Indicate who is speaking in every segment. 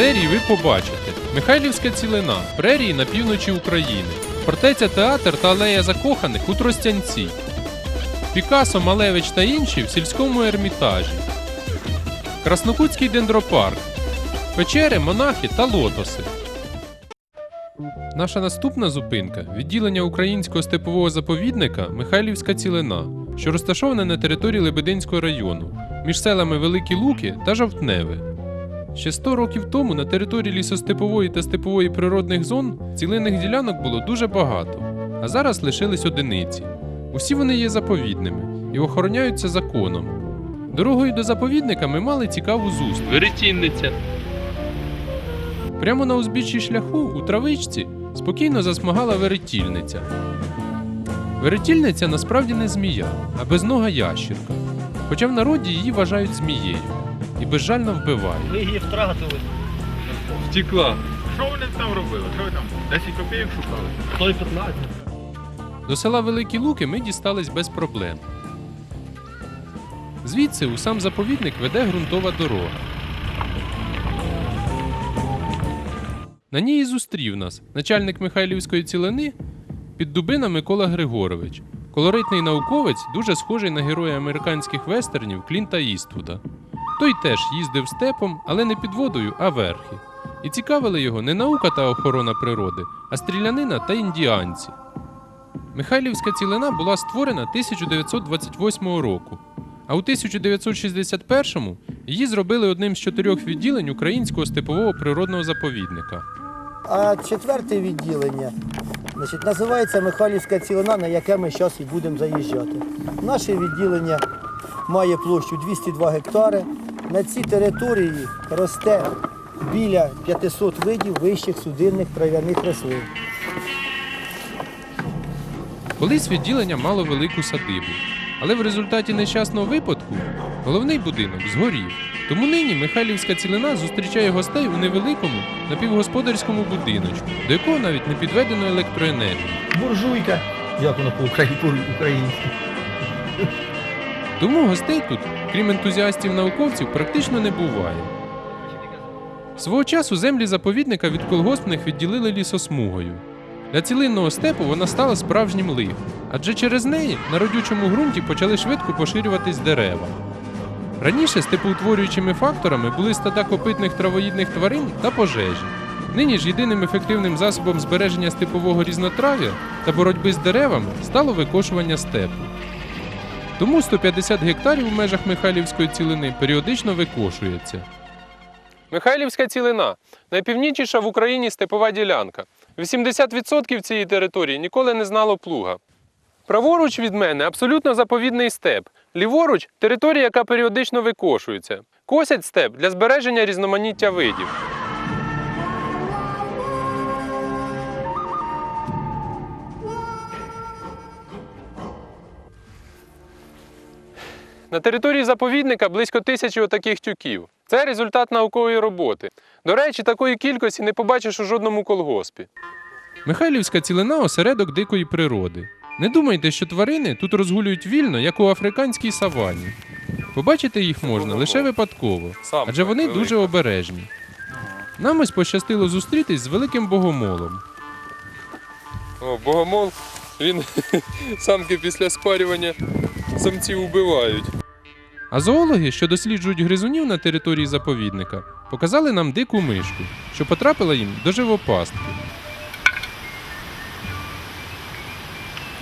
Speaker 1: серії ви побачите. Михайлівська цілина, прерії на півночі України, фортеця театр та алея закоханих у Тростянці, Пікасо, Малевич та інші в сільському ермітажі, Краснокутський дендропарк, печери, монахи та лотоси. Наша наступна зупинка. Відділення українського степового заповідника Михайлівська цілина, що розташоване на території Лебединського району між селами Великі Луки та Жовтневе. Ще 100 років тому на території лісостепової та степової природних зон цілинних ділянок було дуже багато, а зараз лишились одиниці. Усі вони є заповідними і охороняються законом. Дорогою до заповідника ми мали цікаву зустріч. Веретінниця. Прямо на узбіччі шляху у травичці спокійно засмагала веретільниця. Веретільниця насправді не змія, а безнога ящірка. Хоча в народі її вважають змією і безжально вбивають.
Speaker 2: Ви її втратили.
Speaker 1: Втікла.
Speaker 3: Що вони там робили? Що ви там? 10 копійок шукали?
Speaker 2: 115.
Speaker 1: До села Великі Луки ми дістались без проблем. Звідси у сам заповідник веде ґрунтова дорога. На ній і зустрів нас начальник Михайлівської цілини Піддубина Микола Григорович, колоритний науковець, дуже схожий на героя американських вестернів Клінта Іствуда. Той теж їздив степом, але не під водою, а верхи. І цікавили його не наука та охорона природи, а стрілянина та індіанці. Михайлівська цілина була створена 1928 року, а у 1961-му її зробили одним з чотирьох відділень Українського степового природного заповідника.
Speaker 4: А четверте відділення значить, називається Михайлівська цілина, на яке ми зараз і будемо заїжджати. Наше відділення має площу 202 гектари. На цій території росте біля 500 видів вищих судинних трав'яних рослин.
Speaker 1: Колись відділення мало велику садибу, але в результаті нещасного випадку головний будинок згорів. Тому нині Михайлівська цілина зустрічає гостей у невеликому напівгосподарському будиночку, до якого навіть не підведено електроенергію.
Speaker 2: Буржуйка. Як воно по-українськи?
Speaker 1: Тому гостей тут, крім ентузіастів-науковців, практично не буває. Свого часу землі заповідника від колгоспних відділили лісосмугою. Для цілинного степу вона стала справжнім лихом, адже через неї на родючому ґрунті почали швидко поширюватись дерева. Раніше степоутворюючими факторами були стада копитних травоїдних тварин та пожежі. Нині ж єдиним ефективним засобом збереження степового різнотрав'я та боротьби з деревами стало викошування степу. Тому 150 гектарів у межах Михайлівської цілини періодично викошується. Михайлівська цілина найпівнічніша в Україні степова ділянка. 80% цієї території ніколи не знало плуга. Праворуч від мене абсолютно заповідний степ. Ліворуч територія, яка періодично викошується. Косять степ для збереження різноманіття видів. На території заповідника близько тисячі отаких тюків. Це результат наукової роботи. До речі, такої кількості не побачиш у жодному колгоспі. Михайлівська цілина осередок дикої природи. Не думайте, що тварини тут розгулюють вільно, як у африканській савані. Побачити їх можна лише випадково, адже вони дуже обережні. Нам ось пощастило зустрітись з великим богомолом. О, богомол, він самки після спарювання самців убивають. А зоологи, що досліджують гризунів на території заповідника, показали нам дику мишку, що потрапила їм до живопастки.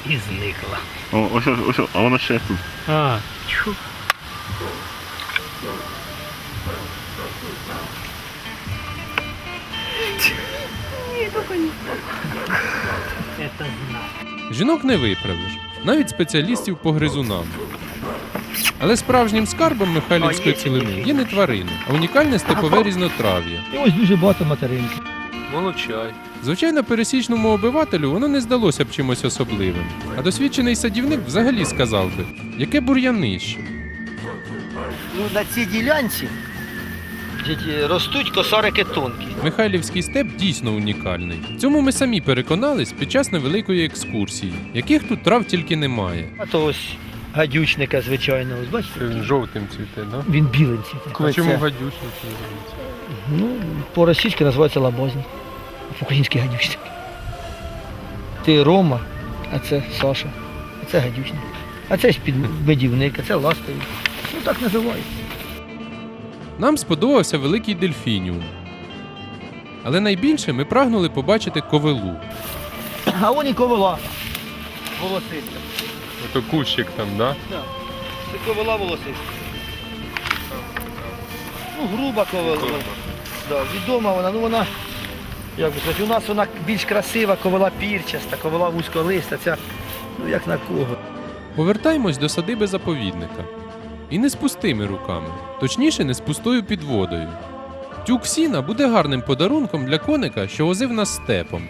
Speaker 2: І зникла.
Speaker 5: О, ось, ось, ось, а вона ще тут.
Speaker 2: А, чу. Это знак.
Speaker 1: Жінок не виправиш, навіть спеціалістів по гризунам. Але справжнім скарбом Михайлівської цілини є не тварини, а унікальне степове різнотрав'я.
Speaker 2: І ось дуже багато материнки.
Speaker 1: Молочай. Звичайно, пересічному обивателю воно не здалося б чимось особливим. А досвідчений садівник взагалі сказав би, яке бур'янище.
Speaker 4: Ну, на цій ділянці
Speaker 2: ростуть косарики тонкі.
Speaker 1: Михайлівський степ дійсно унікальний. Цьому ми самі переконались під час невеликої екскурсії, яких тут трав тільки немає.
Speaker 2: А то ось
Speaker 4: гадючника, звичайно. Ось бачите?
Speaker 1: Він жовтим цвіте, да?
Speaker 4: Він білим цвіте.
Speaker 1: А чому
Speaker 4: Це,
Speaker 1: гадючник називається?
Speaker 4: Ну, по-російськи називається лабозні. По-українськи гадючник. Ти Рома, а це Саша, а це гадючник. А це ж підбедівник, а це ластовий. Ну так називається.
Speaker 1: Нам сподобався великий дельфініум. Але найбільше ми прагнули побачити ковилу.
Speaker 4: А вон і ковила. Волосиста.
Speaker 1: Ото кущик там, да?
Speaker 4: Це ковила волосиста. Ну, груба ковила. Да, відома вона, ну вона, як би сказати, у нас вона більш красива, ковила пірчаста, ковила вузьколиста, ця, ну як на кого.
Speaker 1: Повертаємось до садиби заповідника. І не з пустими руками, точніше, не з пустою підводою. Тюк сіна буде гарним подарунком для коника, що возив нас степом.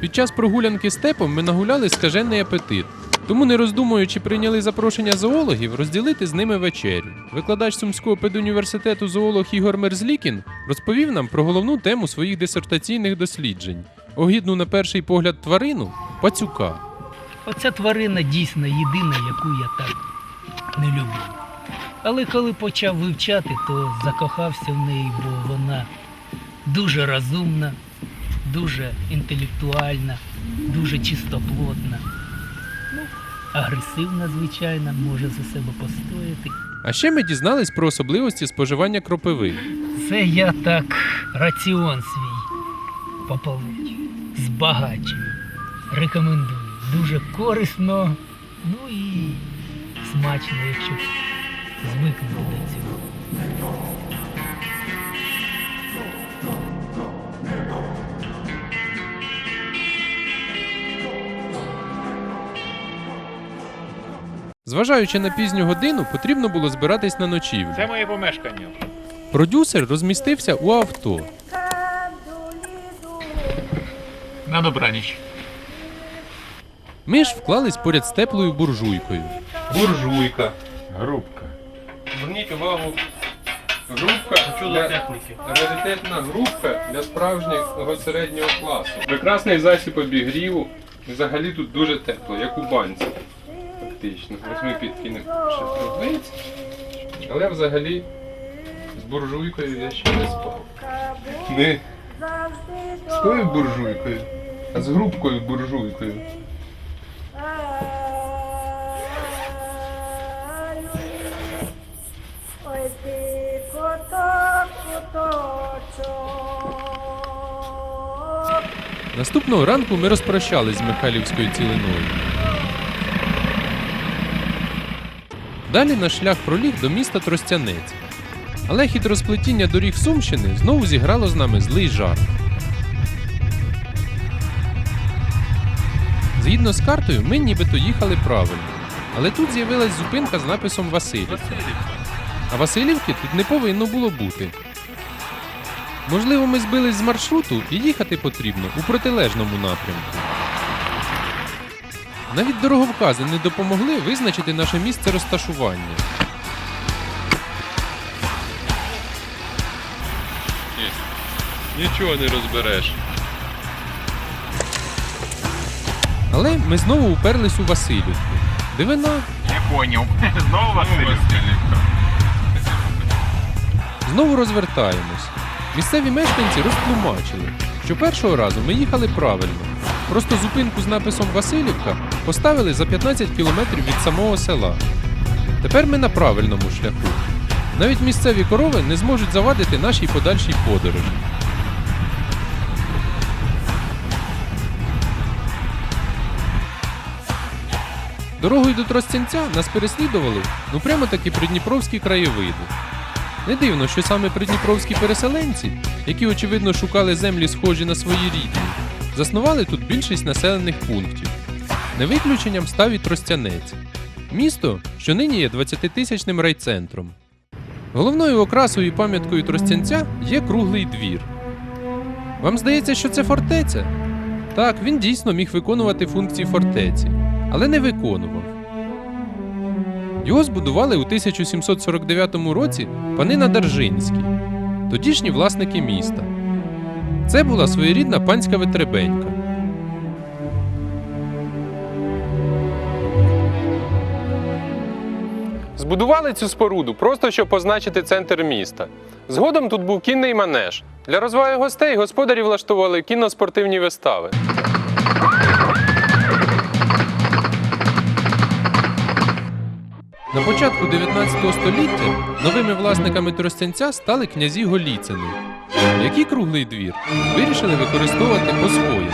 Speaker 1: Під час прогулянки степом ми нагуляли скажений апетит, тому, не роздумуючи, прийняли запрошення зоологів розділити з ними вечерю. Викладач Сумського педуніверситету зоолог Ігор Мерзлікін розповів нам про головну тему своїх дисертаційних досліджень огідну на перший погляд тварину пацюка.
Speaker 6: Оця тварина дійсно єдина, яку я так не люблю. Але коли почав вивчати, то закохався в неї, бо вона дуже розумна, дуже інтелектуальна, дуже чистоплотна. Ну, агресивна, звичайно, може за себе постояти.
Speaker 1: А ще ми дізнались про особливості споживання кропиви.
Speaker 6: Це я так раціон свій поповнюю, збагачую. Рекомендую. Дуже корисно, ну і смачно, якщо звикнути до цього.
Speaker 1: Зважаючи на пізню годину, потрібно було збиратись на ночівлю.
Speaker 3: Це моє помешкання.
Speaker 1: Продюсер розмістився у авто.
Speaker 3: На добраніч.
Speaker 1: Ми ж вклались поряд з теплою буржуйкою. Буржуйка.
Speaker 3: Грубка.
Speaker 1: Зверніть увагу. Групка для... раритетна групка для справжнього середнього класу. Прекрасний засіб обігріву. Взагалі тут дуже тепло, як у банці. Фактично. Ось ми підкинемо ще трубниць. Але взагалі з буржуйкою я ще не спав. Не з тою буржуйкою, а з групкою буржуйкою. Наступного ранку ми розпрощались з Михайлівською цілиною. Далі наш шлях проліг до міста Тростянець. Але хитросплетіння доріг Сумщини знову зіграло з нами злий жарт. Згідно з картою, ми нібито їхали правильно. Але тут з'явилась зупинка з написом Васильівка. А Васильівки тут не повинно було бути. Можливо, ми збились з маршруту і їхати потрібно у протилежному напрямку. Навіть дороговкази не допомогли визначити наше місце розташування. Нічого не розбереш. Але ми знову уперлись у Васильівку. Дивина,
Speaker 3: Не поняв. Знову Васильівка.
Speaker 1: Знову розвертаємось. Місцеві мешканці розтлумачили, що першого разу ми їхали правильно. Просто зупинку з написом Васильівка поставили за 15 кілометрів від самого села. Тепер ми на правильному шляху. Навіть місцеві корови не зможуть завадити нашій подальшій подорожі. Дорогою до Тростянця нас переслідували ну прямо такі придніпровські краєвиди. Не дивно, що саме придніпровські переселенці, які очевидно шукали землі схожі на свої рідні, заснували тут більшість населених пунктів. Не виключенням став і Тростянець місто, що нині є 20-тисячним райцентром. Головною окрасою і пам'яткою Тростянця є круглий двір. Вам здається, що це фортеця? Так, він дійсно міг виконувати функції фортеці, але не виконував. Його збудували у 1749 році пани Надаржинські, тодішні власники міста. Це була своєрідна панська витребенька. Збудували цю споруду просто щоб позначити центр міста. Згодом тут був кінний манеж. Для розваги гостей господарі влаштували кінно-спортивні вистави. На початку 19 століття новими власниками Тростянця стали князі Голіцини, які круглий двір вирішили використовувати по-своєму.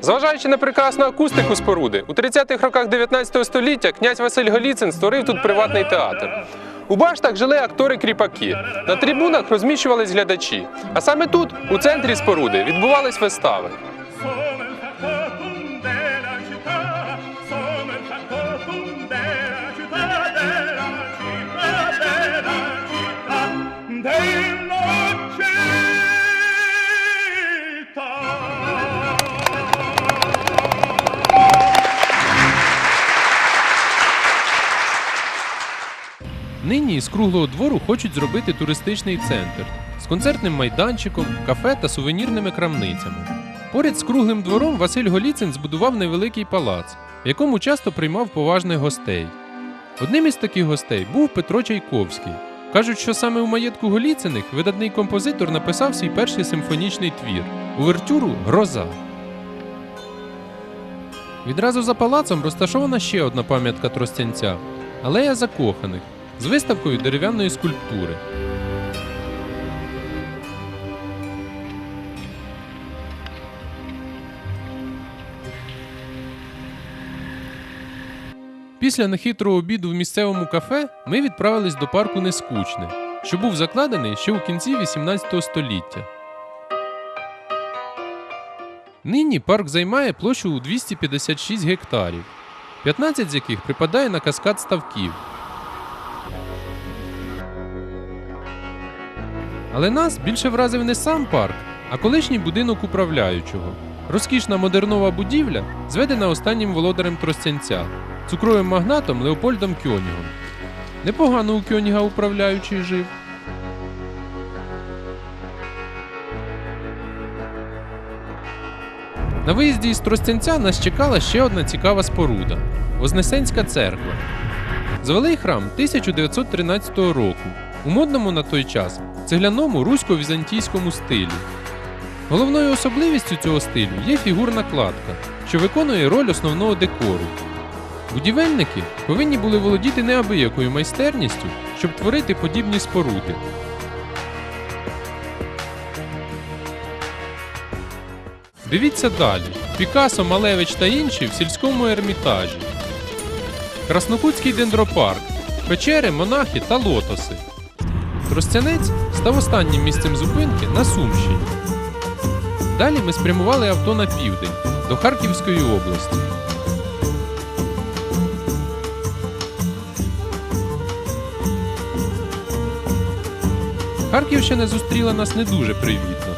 Speaker 1: Зважаючи на прекрасну акустику споруди, у 30-х роках 19 століття князь Василь Голіцин створив тут приватний театр. У баштах жили актори-кріпаки, на трибунах розміщувались глядачі. А саме тут, у центрі споруди, відбувались вистави. Нині із круглого двору хочуть зробити туристичний центр з концертним майданчиком, кафе та сувенірними крамницями. Поряд з круглим двором Василь Голіцин збудував невеликий палац, в якому часто приймав поважних гостей. Одним із таких гостей був Петро Чайковський. Кажуть, що саме у маєтку Голіциних видатний композитор написав свій перший симфонічний твір увертюру Гроза. Відразу за палацом розташована ще одна пам'ятка Тростянця алея закоханих з виставкою дерев'яної скульптури. Після нехитрого обіду в місцевому кафе ми відправились до парку Нескучне, що був закладений ще у кінці 18 століття. Нині парк займає площу у 256 гектарів, 15 з яких припадає на каскад ставків. Але нас більше вразив не сам парк, а колишній будинок управляючого. Розкішна модернова будівля зведена останнім володарем Тростянця, цукровим магнатом Леопольдом Кьонігом. Непогано у Кьоніга управляючий жив. На виїзді із Тростянця нас чекала ще одна цікава споруда Вознесенська церква. Звели храм 1913 року у модному на той час цегляному русько-візантійському стилі. Головною особливістю цього стилю є фігурна кладка, що виконує роль основного декору. Будівельники повинні були володіти неабиякою майстерністю, щоб творити подібні споруди. Дивіться далі: Пікасо, Малевич та інші в сільському ермітажі. Краснокутський дендропарк, печери, монахи та лотоси. Тростянець став останнім місцем зупинки на Сумщині. Далі ми спрямували авто на південь до Харківської області. Харківщина зустріла нас не дуже привітно.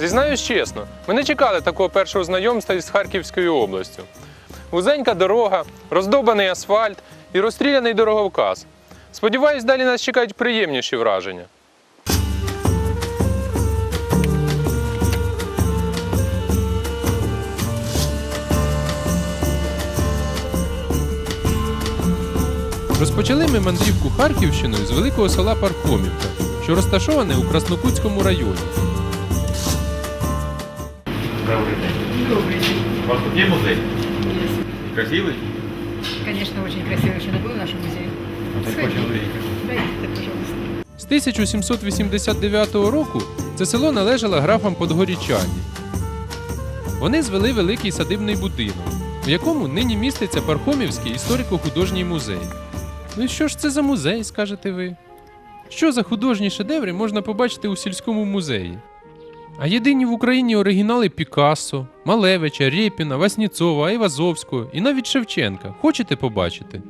Speaker 1: Зізнаюсь чесно, ми не чекали такого першого знайомства із Харківською областю. Вузенька дорога, роздобаний асфальт і розстріляний дороговказ. Сподіваюсь, далі нас чекають приємніші враження. Розпочали ми мандрівку Харківщиною з великого села Пархомівка, що розташоване у Краснокутському районі.
Speaker 3: Добрий день.
Speaker 7: Добрый день.
Speaker 3: У вас тут є музей? Красивий?
Speaker 7: Конечно, очень красиво. Еще не был в нашем музее. Дайте, пожалуйста.
Speaker 1: З 1789 року це село належало графам Подгорічані. Вони звели великий садибний будинок, в якому нині міститься Пархомівський історико-художній музей. Ну і що ж це за музей, скажете ви? Що за художні шедеври можна побачити у сільському музеї? А єдині в Україні оригінали Пікассо, Малевича, Рєпіна, Васніцова, Айвазовського і навіть Шевченка. Хочете побачити?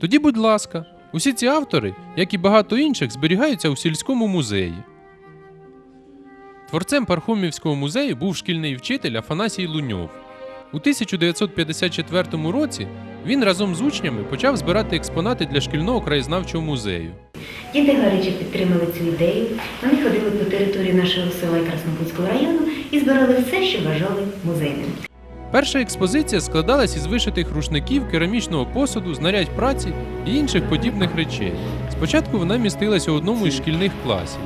Speaker 1: Тоді, будь ласка, усі ці автори, як і багато інших, зберігаються у сільському музеї. Творцем Пархомівського музею був шкільний вчитель Афанасій Луньов. У 1954 році він разом з учнями почав збирати експонати для шкільного краєзнавчого музею.
Speaker 8: Діти гаряче підтримали цю ідею. Вони ходили по території нашого села і Краснопутського району і збирали все, що вважали музейним.
Speaker 1: Перша експозиція складалась із вишитих рушників, керамічного посуду, знарядь праці і інших подібних речей. Спочатку вона містилась у одному із шкільних класів,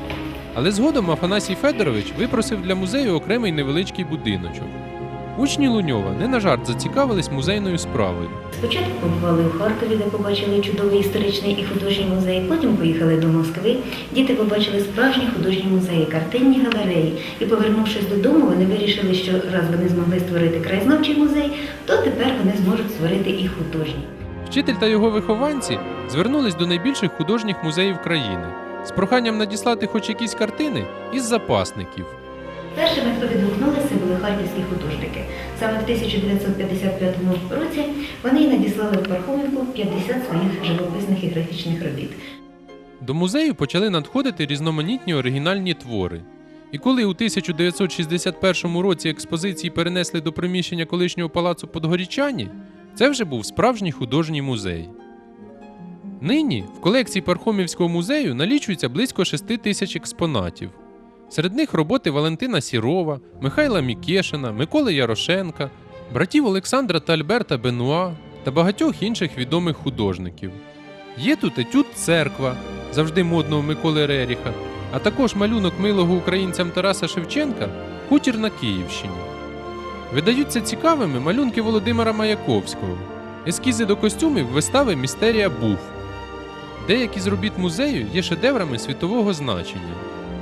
Speaker 1: але згодом Афанасій Федорович випросив для музею окремий невеличкий будиночок. Учні Луньова не на жарт зацікавились музейною справою.
Speaker 8: Спочатку побували у Харкові, де побачили чудовий історичний і художній музей. Потім поїхали до Москви. Діти побачили справжні художні музеї, картинні галереї. І повернувшись додому, вони вирішили, що раз вони змогли створити краєзнавчий музей, то тепер вони зможуть створити і художній.
Speaker 1: Вчитель та його вихованці звернулись до найбільших художніх музеїв країни з проханням надіслати хоч якісь картини із запасників.
Speaker 8: Першими, хто відгукнулися, були харківські художники. Саме в 1955 році вони надіслали в Пархоменку 50 своїх живописних і графічних робіт.
Speaker 1: До музею почали надходити різноманітні оригінальні твори. І коли у 1961 році експозиції перенесли до приміщення колишнього палацу Подгорічані, це вже був справжній художній музей. Нині в колекції Пархомівського музею налічується близько 6 тисяч експонатів. Серед них роботи Валентина Сірова, Михайла Мікешина, Миколи Ярошенка, братів Олександра та Альберта Бенуа та багатьох інших відомих художників. Є тут етюд церква, завжди модного Миколи Реріха, а також малюнок милого українцям Тараса Шевченка Хутір на Київщині. Видаються цікавими малюнки Володимира Маяковського, ескізи до костюмів вистави Містерія Буф. Деякі з робіт музею є шедеврами світового значення.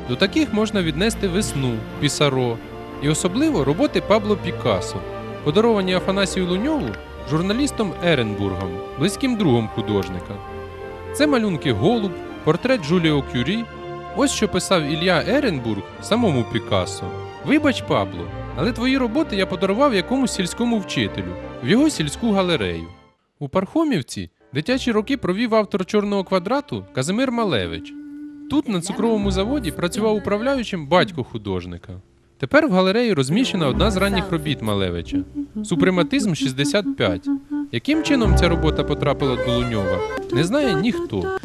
Speaker 1: До таких можна віднести весну, Пісаро і особливо роботи Пабло Пікассо, подаровані Афанасію Луньову журналістом Еренбургом, близьким другом художника. Це малюнки Голуб, портрет Джуліо Кюрі. Ось що писав Ілля Еренбург самому Пікассо. Вибач, Пабло, але твої роботи я подарував якомусь сільському вчителю в його сільську галерею. У Пархомівці дитячі роки провів автор чорного квадрату Казимир Малевич. Тут, на цукровому заводі, працював управляючим батько художника. Тепер в галереї розміщена одна з ранніх робіт Малевича Супрематизм 65. Яким чином ця робота потрапила до Луньова, не знає ніхто.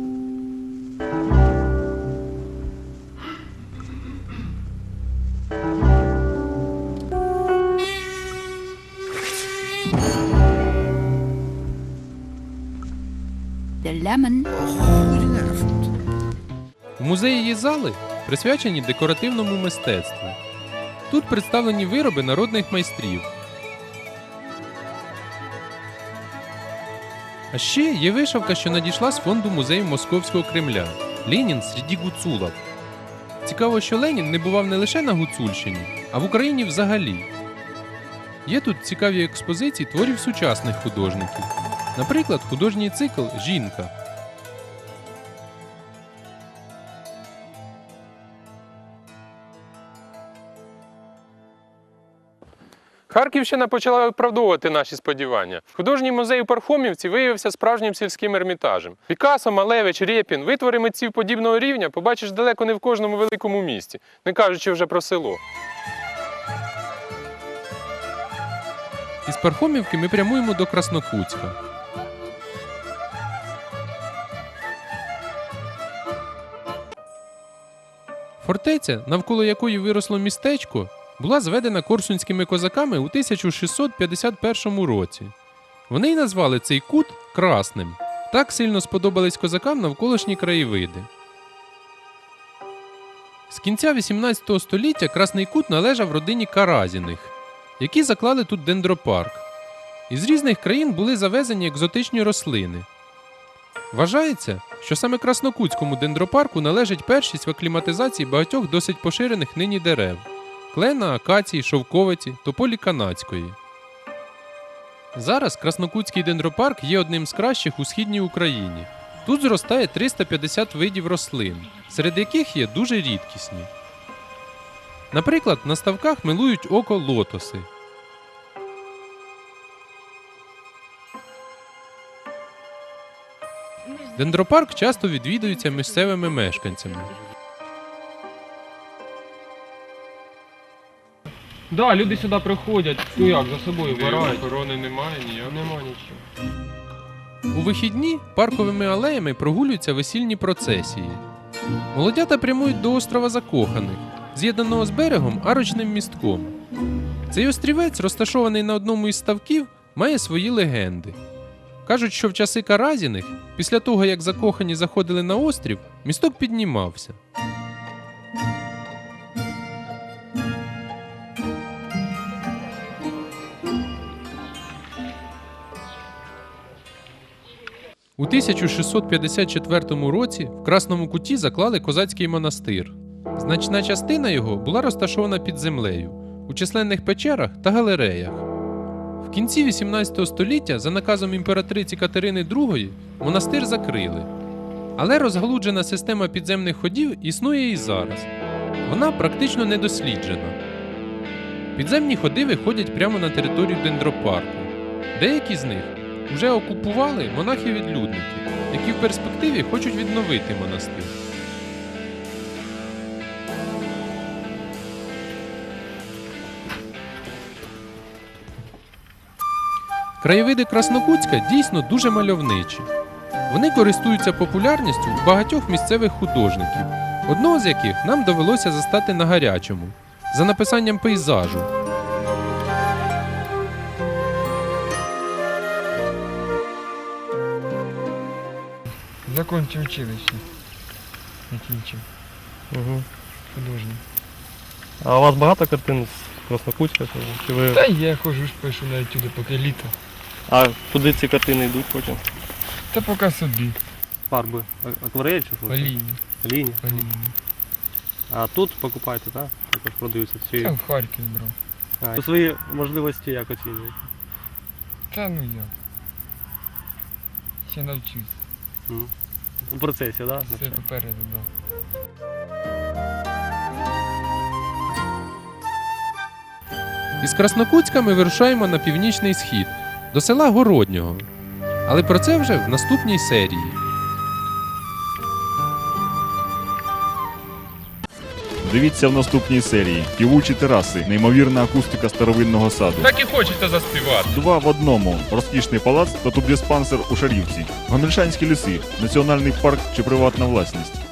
Speaker 7: De lemon.
Speaker 1: Музеї зали, присвячені декоративному мистецтву. Тут представлені вироби народних майстрів. А ще є вишивка, що надійшла з фонду музею Московського Кремля Ленін серед гуцулов. Цікаво, що Ленін не бував не лише на Гуцульщині, а в Україні взагалі. Є тут цікаві експозиції творів сучасних художників. Наприклад, художній цикл Жінка. Харківщина почала виправдовувати наші сподівання. Художній музей у Пархомівці виявився справжнім сільським ермітажем. Пікасо, Малевич, Рєпін, витвори митців подібного рівня побачиш далеко не в кожному великому місті, не кажучи вже про село. Із Пархомівки ми прямуємо до Краснокутська. Фортеця, навколо якої виросло містечко, була зведена корсунськими козаками у 1651 році. Вони й назвали цей кут Красним. Так сильно сподобались козакам навколишні краєвиди. З кінця 18 століття Красний Кут належав родині Каразіних, які заклали тут дендропарк. Із різних країн були завезені екзотичні рослини. Вважається, що саме Краснокутському дендропарку належить першість в акліматизації багатьох досить поширених нині дерев клена, акації, шовковиці, тополі канадської. Зараз Краснокутський дендропарк є одним з кращих у східній Україні. Тут зростає 350 видів рослин, серед яких є дуже рідкісні. Наприклад, на ставках милують око лотоси. Дендропарк часто відвідується місцевими мешканцями.
Speaker 9: Да, люди сюди приходять, ну як, за собою вбирають.
Speaker 1: Охорони немає ніякої.
Speaker 9: Нема нічого.
Speaker 1: У вихідні парковими алеями прогулюються весільні процесії. Молодята прямують до острова Закоханих, з'єднаного з берегом арочним містком. Цей острівець, розташований на одному із ставків, має свої легенди. Кажуть, що в часи Каразіних, після того як закохані заходили на острів, місток піднімався. У 1654 році в Красному Куті заклали козацький монастир. Значна частина його була розташована під землею, у численних печерах та галереях. В кінці 18 століття за наказом імператриці Катерини II монастир закрили. Але розгалуджена система підземних ходів існує і зараз. Вона практично не досліджена. Підземні ходи виходять прямо на територію дендропарку. Деякі з них вже окупували монахи-відлюдники, які в перспективі хочуть відновити монастир. Краєвиди Краснокутська дійсно дуже мальовничі. Вони користуються популярністю у багатьох місцевих художників, одного з яких нам довелося застати на гарячому за написанням пейзажу.
Speaker 9: Закончив училище. Закінчив.
Speaker 10: Угу.
Speaker 9: Художник.
Speaker 10: А у вас багато картин з Краснокутська? Чи ви...
Speaker 9: Та я ходжу ж пишу на етюди, поки літо.
Speaker 10: А куди ці картини йдуть потім?
Speaker 9: Та поки собі.
Speaker 10: Фарби. А- Акварель чи що?
Speaker 9: Олійні.
Speaker 10: Лінії.
Speaker 9: Олійні.
Speaker 10: А тут покупаєте, так? Також продаються.
Speaker 9: Та
Speaker 10: Чи...
Speaker 9: в Харків брав.
Speaker 10: А, то свої можливості як оцінюєте?
Speaker 9: Та ну як. Ще навчусь.
Speaker 10: Мгм. У процесі, так? Да?
Speaker 9: Все попереду, так.
Speaker 1: Із Краснокутська ми вирушаємо на північний схід до села Городнього. Але про це вже в наступній серії.
Speaker 5: Дивіться в наступній серії. Півучі тераси, неймовірна акустика старовинного саду.
Speaker 1: Так і хочеться заспівати.
Speaker 5: Два в одному. Розкішний палац та тубдиспансер у Шарівці. Гомельшанські ліси, національний парк чи приватна власність.